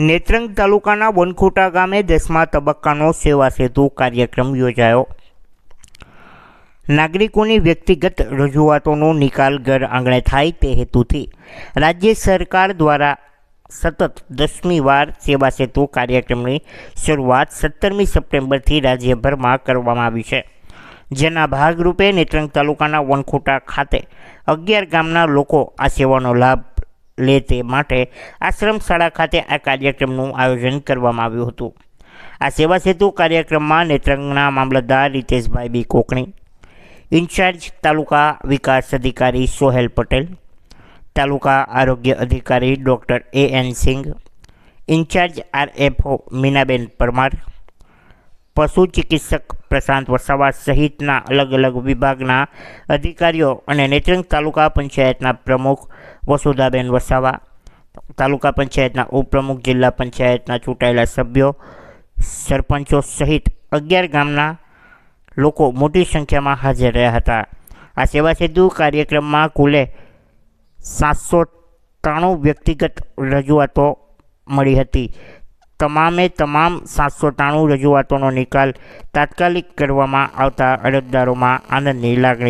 નેત્રંગ તાલુકાના વનખોટા ગામે દસમા તબક્કાનો સેવા સેતુ કાર્યક્રમ યોજાયો. નાગરિકોની વ્યક્તિગત રજૂઆતોનો નિકાલ ઘર આંગણે થાય તે હેતુથી રાજ્ય સરકાર દ્વારા સતત દસમી વાર સેવા સેતુ કાર્યક્રમની શરૂઆત સત્તરમી સપ્ટેમ્બરથી રાજ્યભરમાં કરવામાં આવી છે. જેના ભાગરૂપે નેત્રંગ તાલુકાના વનખોટા ખાતે અગિયાર ગામના લોકો આ સેવાનો લાભ લે તે માટે આશ્રમ શાળા ખાતે આ કાર્યક્રમનું આયોજન કરવામાં આવ્યું હતું. આ સેવા સેતુ કાર્યક્રમમાં નેત્રંગના મામલતદાર રીતેશભાઈ બી કોકણી, ઇન્ચાર્જ તાલુકા વિકાસ અધિકારી સોહેલ પટેલ, તાલુકા આરોગ્ય અધિકારી doctor A N Singh, in charge RFO Minaben Parmar, પશુ ચિકિત્સક પ્રશાંત વસાવા સહિતના અલગ અલગ વિભાગના અધિકારીઓ અને નેત્રંગ તાલુકા પંચાયતના પ્રમુખ વસુધાબેન વસાવા, તાલુકા પંચાયતના ઉપપ્રમુખ, જિલ્લા પંચાયતના ચૂંટાયેલા સભ્યો, સરપંચો સહિત અગિયાર ગામના લોકો મોટી સંખ્યામાં હાજર રહ્યા હતા. આ સેવા સેતુ કાર્યક્રમમાં કુલે સાતસો ત્રાણું વ્યક્તિગત રજૂઆતો મળી હતી. તમામે તમામ સાતસો ત્રાણું રજૂઆતોનો નિકાલ તાત્કાલિક કરવામાં આવતા અરજદારોમાં આનંદની લાગણી